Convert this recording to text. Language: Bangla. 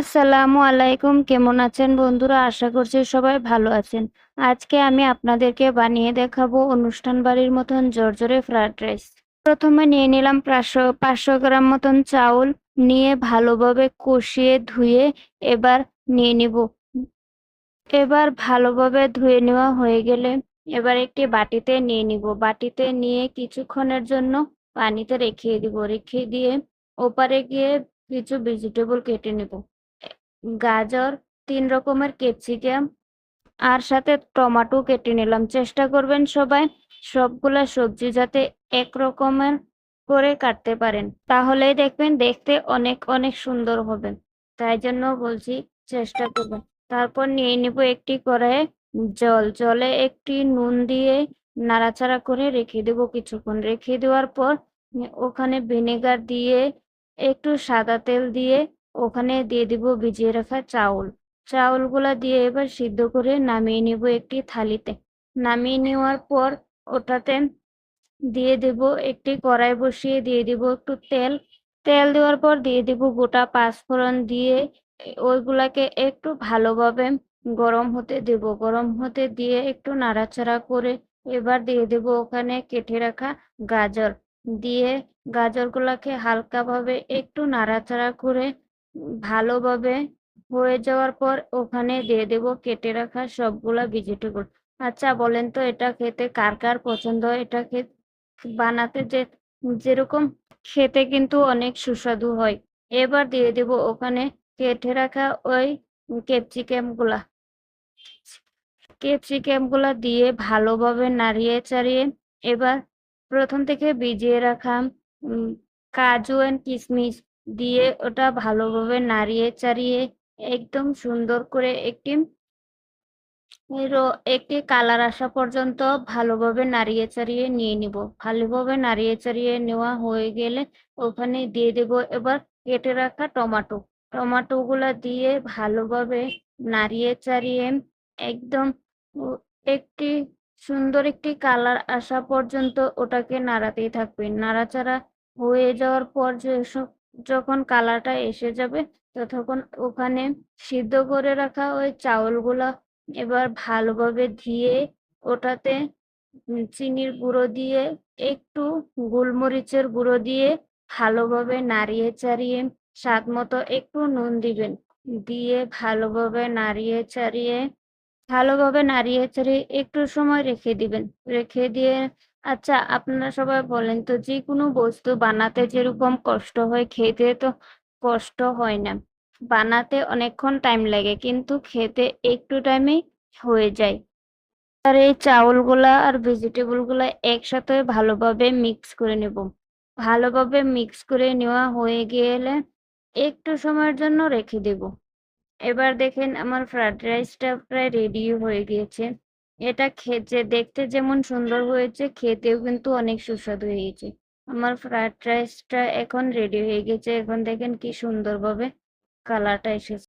আসসালামু আলাইকুম। কেমন আছেন বন্ধুরা? আশা করছি সবাই ভালো আছেন। আজকে আমি আপনাদেরকে বানিয়ে দেখাবো অনুষ্ঠান বাড়ির মতন জর্জরে ফ্রাইড রাইস। প্রথমে নিয়ে নিলাম পাঁচশো পাঁচশো গ্রাম মতন চাউল। নিয়ে ভালোভাবে কষিয়ে ধুয়ে এবার নিয়ে নিব। এবার ভালোভাবে ধুয়ে নেওয়া হয়ে গেলে এবার একটি বাটিতে নিয়ে নিব। বাটিতে নিয়ে কিছুক্ষণের জন্য পানিতে রেখে দিব। রেখে দিয়ে ওপারে গিয়ে কিছু ভেজিটেবল কেটে নেব। গাজর, তিন রকমের ক্যাপসিকাম, আর সাথে টমেটো কেটে নিলাম। চেষ্টা করবেন সবাই সবগুলা সবজি যাতে এক রকমের করে কাটতে পারেন। তাহলেই দেখবেন দেখতে অনেক অনেক সুন্দর হবে। তাই জন্য বলছি চেষ্টা করবেন। তারপর নিয়ে নিব একটি কড়াইয়ে জল। জলে একটি নুন দিয়ে নাড়াচাড়া করে রেখে দেবো কিছুক্ষণ। রেখে দেওয়ার পর ওখানে ভিনেগার দিয়ে, একটু সাদা তেল দিয়ে ওখানে দিয়ে দিব ভিজিয়ে রাখা চাউল। চাউলগুলা দিয়ে এবার সিদ্ধ করে নামিয়ে নিব একটি থালিতে। নামিয়ে নেওয়ার পর ওটাতে দিয়ে দেব একটি কড়াই বসিয়ে দিয়ে দিব একটু তেল। তেল দেওয়ার পর দিয়ে দিব গোটা পাঁচফোড়ন দিয়ে ওইগুলাকে একটু ভালোভাবে গরম হতে দেব। গরম হতে দিয়ে একটু নাড়াচাড়া করে এবার দিয়ে দেব ওখানে কেটে রাখা গাজর। দিয়ে গাজরগুলাকে হালকাভাবে একটু নাড়াচাড়া করে ভালোভাবে হয়ে যাওয়ার পর ওখানে দিয়ে দেব, কেটে রাখা সবগুলা ভেজিটেবল আচ্ছা বলেন তো এটা খেতে কার কার পছন্দ হয়? এটা খেতে বানাতে যে, যেরকম খেতে কিন্তু অনেক সুস্বাদু হয়। এবার দিয়ে দেব ওখানে কেটে রাখা ওই ক্যাপসিকামগুলা। ক্যাপসিকামগুলা দিয়ে ভালোভাবে নাড়িয়ে চাড়িয়ে এবার প্রথম থেকে ভিজিয়ে রাখা কাজু অ্যান্ড কিশমিশ দিয়ে ওটা ভালোভাবে নাড়িয়ে চাড়িয়ে একদম সুন্দর করে একটি একটি কালার আসা পর্যন্ত ভালোভাবে নাড়িয়ে চাড়িয়ে নিয়ে নিব। ভালোভাবে নাড়িয়ে চাড়িয়ে নেওয়া হয়ে গেলে ওখানে দিয়ে দেব এবার কেটে রাখা টমাটো। টমাটো গুলা দিয়ে ভালোভাবে নাড়িয়ে চাড়িয়ে একদম একটি সুন্দর একটি কালার আসা পর্যন্ত ওটাকে নাড়াতেই থাকবে। নাড়াচাড়া হয়ে যাওয়ার পর যে যখন কালারটা এসে যাবে তখন ওখানে সিদ্ধ করে রাখা ওই চাউলগুলা, এবার ভালোভাবে ধুয়ে ওটাতে চিনির গুঁড়ো দিয়ে, একটু গোলমরিচের গুঁড়ো দিয়ে ভালোভাবে নাড়িয়ে চাড়িয়ে স্বাদ মতো একটু নুন দিবেন। দিয়ে ভালোভাবে নাড়িয়ে চাড়িয়ে ভালোভাবে নাড়িয়ে চাড়িয়ে একটু সময় রেখে দিবেন। রেখে দিয়ে আচ্ছা আপনারা সবাই বলেন তো যে কোনো বস্তু বানাতে যেরকম কষ্ট হয়, খেতে তো কষ্ট হয় না। বানাতে অনেকক্ষণ টাইম লাগে, কিন্তু খেতে একটু টাইমেই হয়ে যায়। আর এই চাউলগুলা আর ভেজিটেবলগুলা একসাথে ভালোভাবে মিক্স করে নেব। ভালোভাবে মিক্স করে নেওয়া হয়ে গেলে একটু সময়ের জন্য রেখে দেব। এবার দেখেন আমার ফ্রাইড রাইসটা প্রায় রেডি হয়ে গিয়েছে। এটা খেতে, দেখতে যেমন সুন্দর হয়েছে, খেতেও কিন্তু অনেক সুস্বাদু হয়েছে। আমার ফ্রাইড রাইসটা এখন রেডি হয়ে গেছে এখন দেখেন কি সুন্দরভাবে কালারটা এসেছে।